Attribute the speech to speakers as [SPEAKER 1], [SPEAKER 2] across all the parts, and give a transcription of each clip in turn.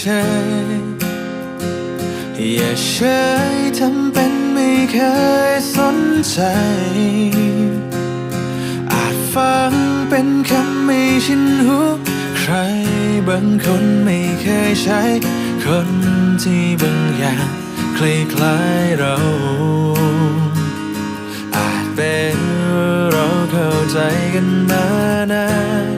[SPEAKER 1] เฉย อย่าเฉยทำเป็นไม่เคยสนใจ อาจฟังเป็นคำไม่ชินหูใครบางคนไม่เคยใช้ คนที่บางอย่างคล้ายๆเรา อาจเป็นเราเข้าใจกันมานาน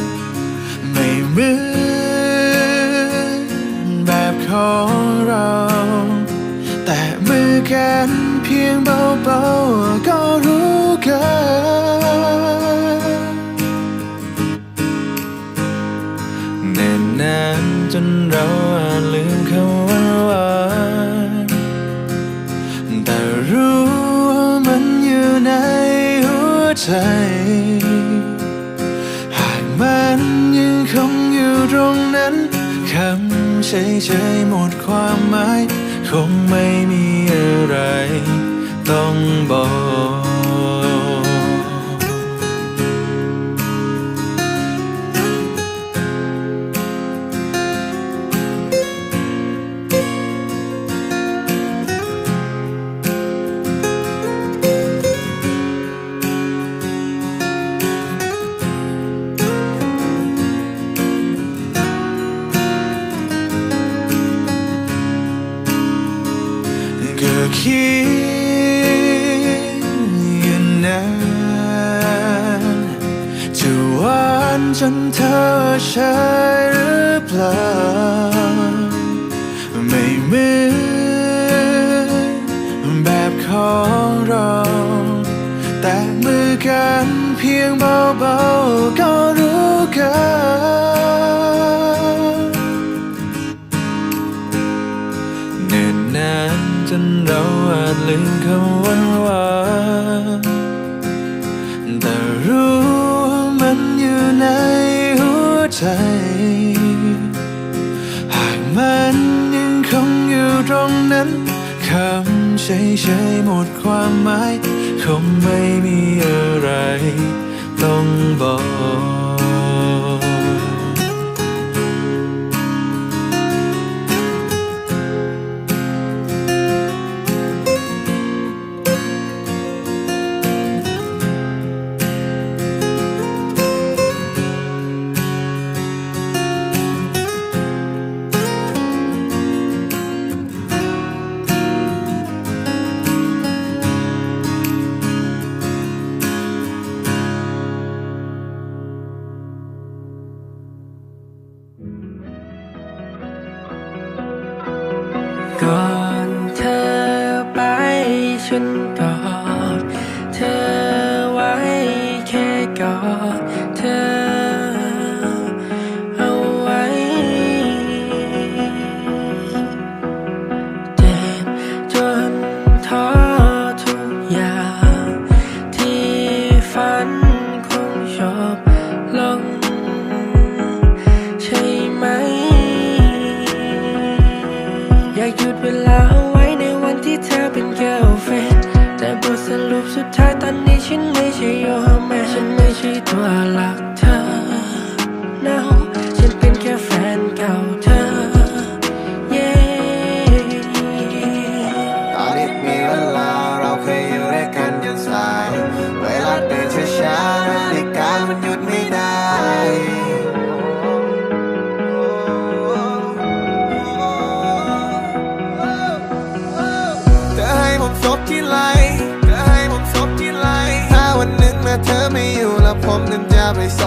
[SPEAKER 1] เหมือนแบบของเรา แต่มือกันเพียงเบาๆ นั้นคำเฉยๆหมดความหมายคงไม่มีอะไรต้องบอก ตอน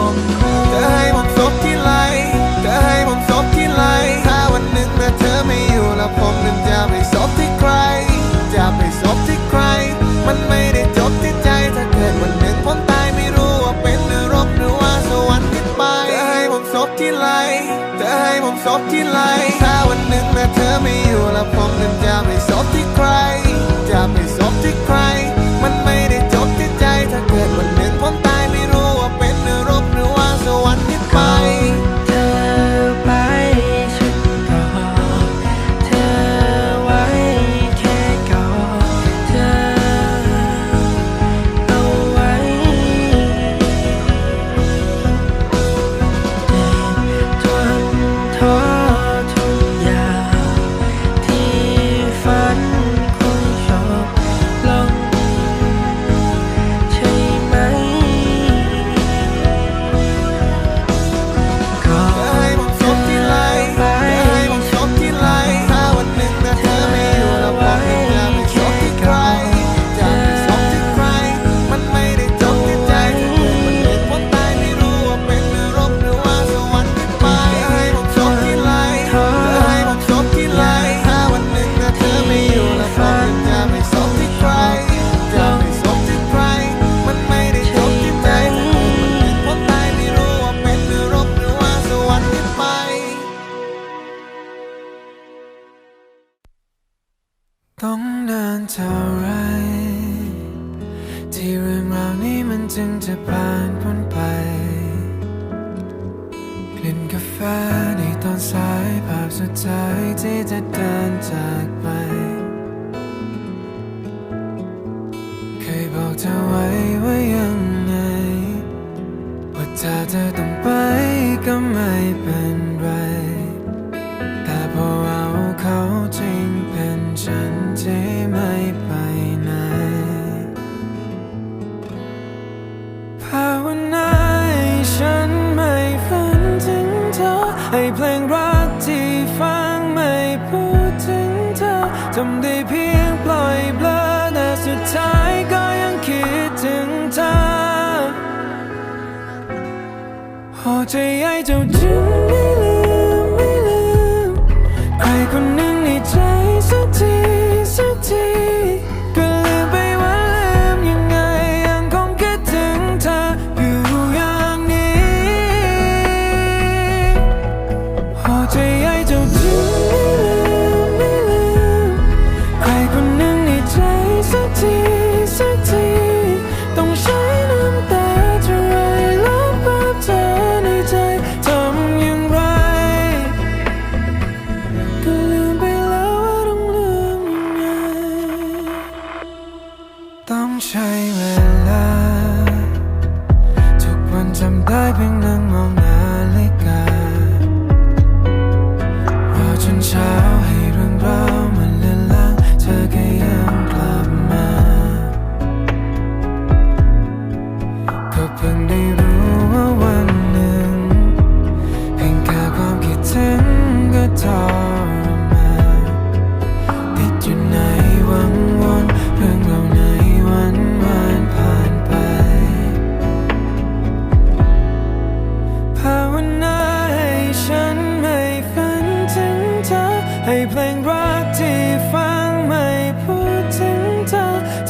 [SPEAKER 2] ม surprise. าวนาให้ฉันไม่ฝันถึงเธอ ให้เพลงรักที่ฟังไม่พูดถึงเธอทำได้เพียงปล่อยเบลอแต่สุดท้ายก็ยังคิดถึงเธอโอ้ใจเจ้าจึง time.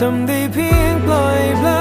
[SPEAKER 2] ทำได้เพี
[SPEAKER 1] ยงปล่อยปลา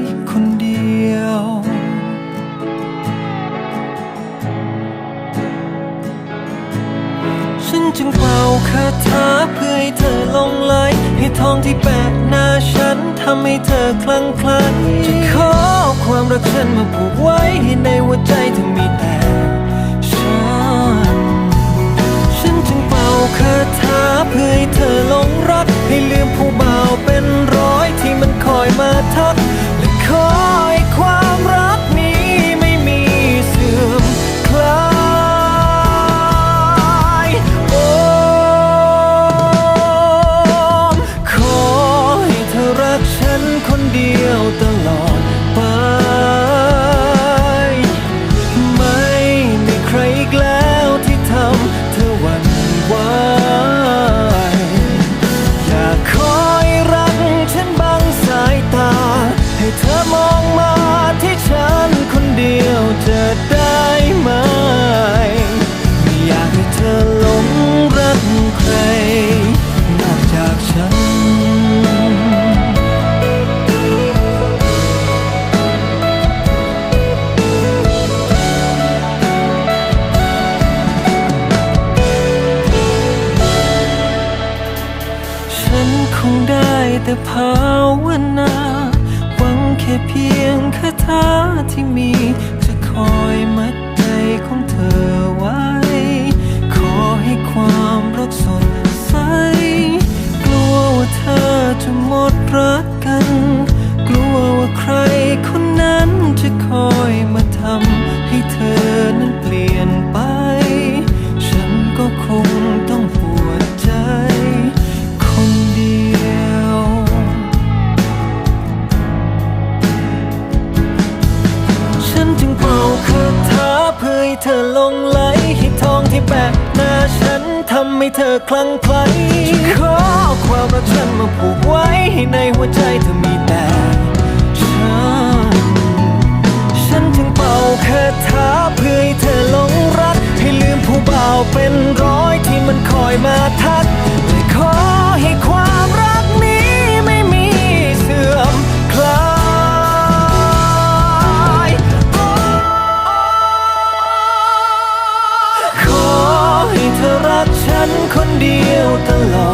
[SPEAKER 2] ทองที่แปะหน้าฉันทำให้เธอคลั่งไคล้จะขอความรักฉันมาผูกไว้ให้ในหัวใจเธอมีแต่ฉัน ฉันจึงเป่าคาถาเพื่อให้เธอหลงรัก ให้ลืมผู้บ่าวเป็นร้อยที่มันคอยมาทักและขอย ขอความรักฉันมาผูกไว้ให้ในหัวใจเธอมีแต่ฉัน ฉันจึงเป่าคาถาเพื่อให้เธอหลงรัก ให้ลืมผู้บ่าวเป็นร้อยที่มันคอยมาทักขอให้ความ เดียวตลอด